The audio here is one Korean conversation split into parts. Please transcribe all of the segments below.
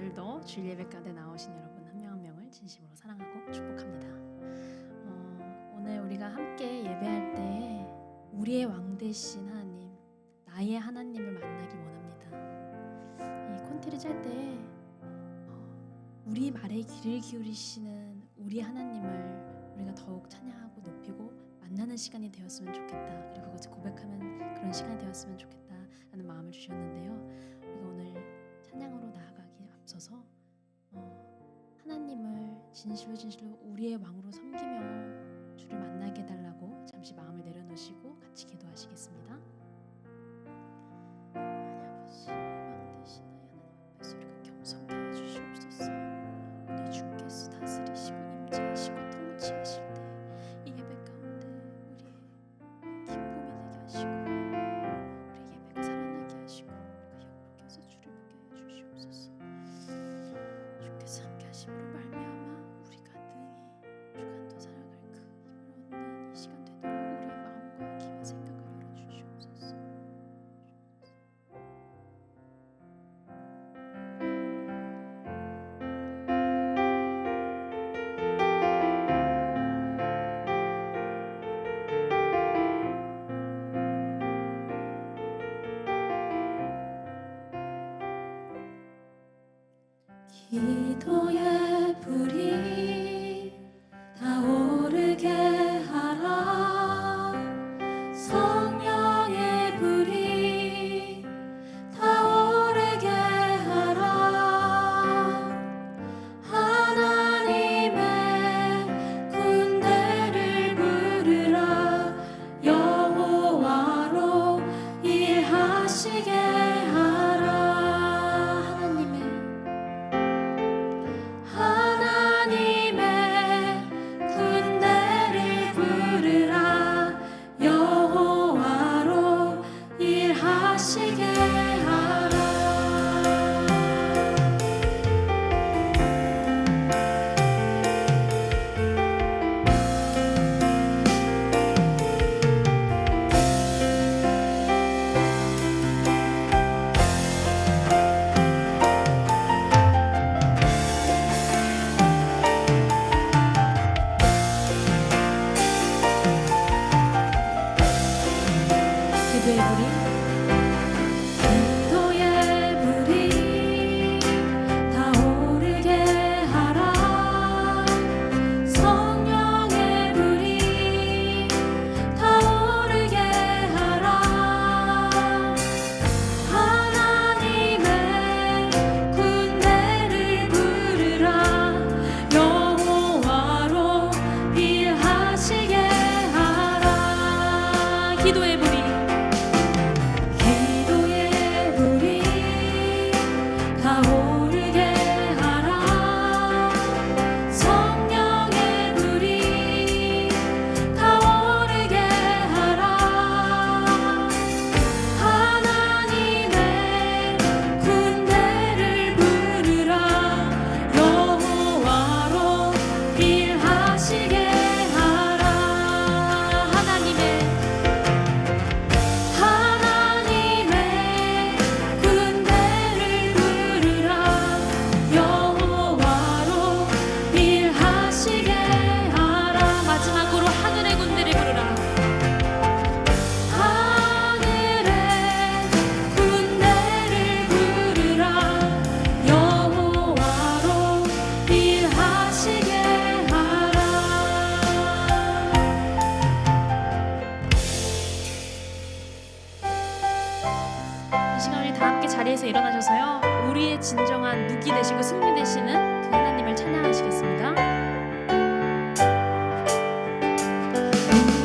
오늘도 주일 예배 가운데 나오신 여러분 한 명 한 명을 진심으로 사랑하고 축복합니다. 어, 오늘 우리가 함께 예배할 때 우리의 왕 대신 하나님, 나의 하나님을 만나길 원합니다. 이 콘티를 짤때 어, 우리 말에 귀를 기울이시는 우리 하나님을 우리가 더욱 찬양하고 높이고 만나는 시간이 되었으면 좋겠다. 그리고 그것을 고백하는 그런 시간이 되었으면 좋겠다라는 마음을 주셨는데요. 진실로 진실로 우리의 왕으로 섬기며 주를 만나게 해달라고 잠시 마음을 내려놓으시고 같이 기도하시겠습니다. 人や Bye.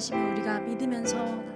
받으시며 우리가 믿으면서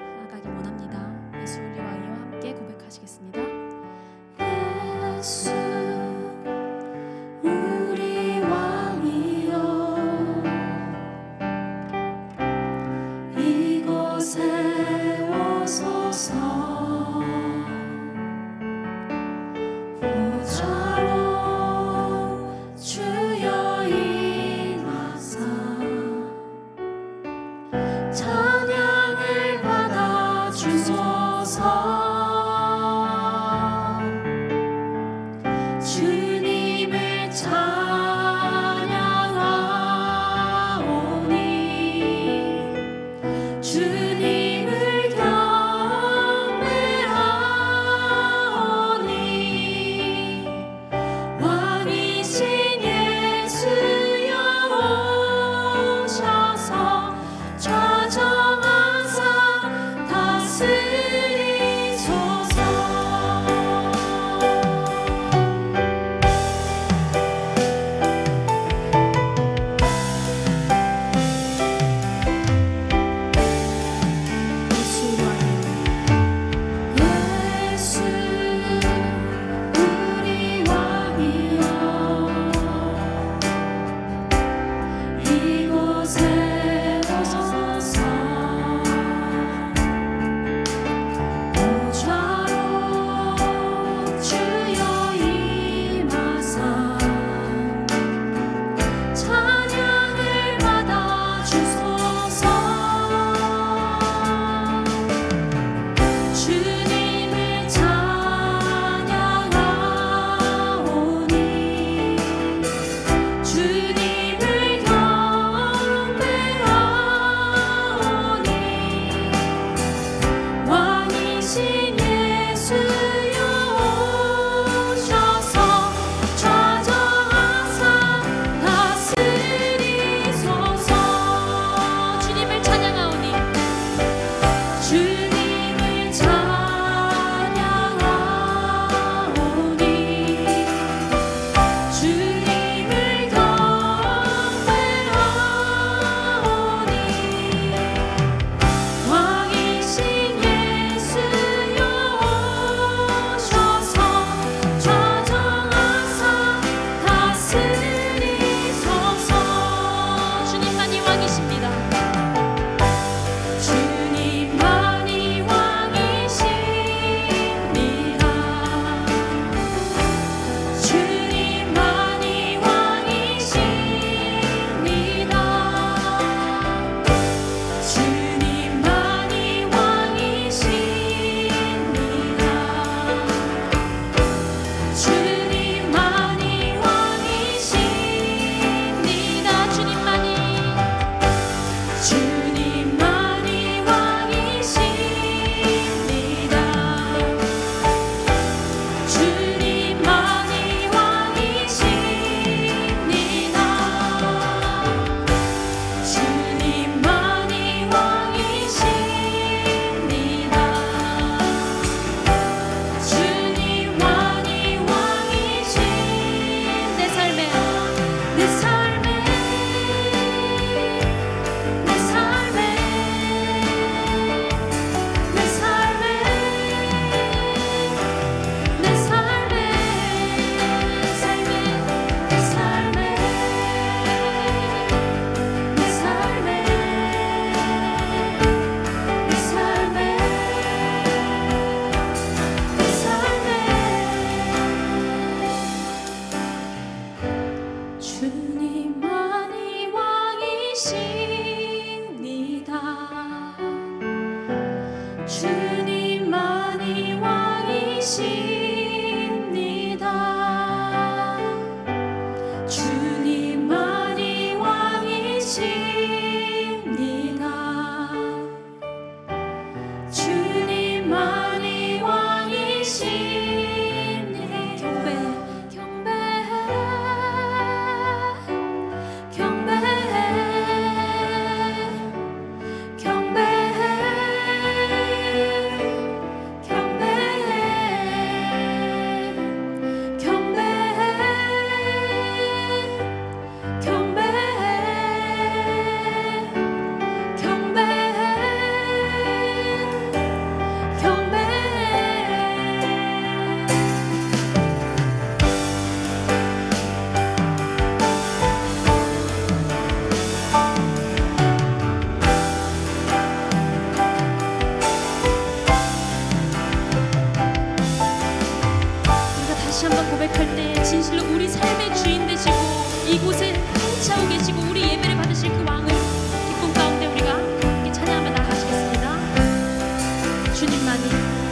慢慢。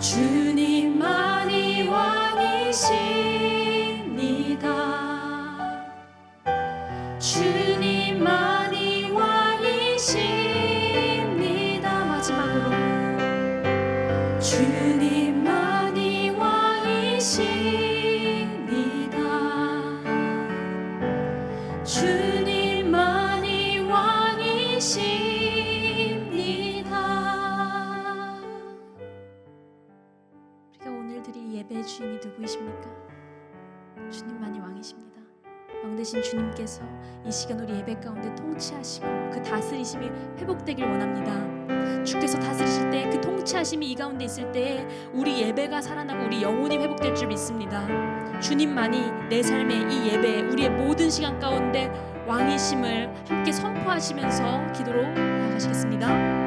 주님만이 왕이시 드릴 예배의 주인이 누구이십니까? 주님만이 왕이십니다. 왕 대신 주님께서 이 시간 우리 예배 가운데 통치하시고 그 다스리심이 회복되길 원합니다. 주께서 다스리실 때 그 통치하심이 이 가운데 있을 때 우리 예배가 살아나고 우리 영혼이 회복될 줄 믿습니다. 주님만이 내 삶의 이 예배, 우리의 모든 시간 가운데 왕이심을 함께 선포하시면서 기도로 나아가시겠습니다.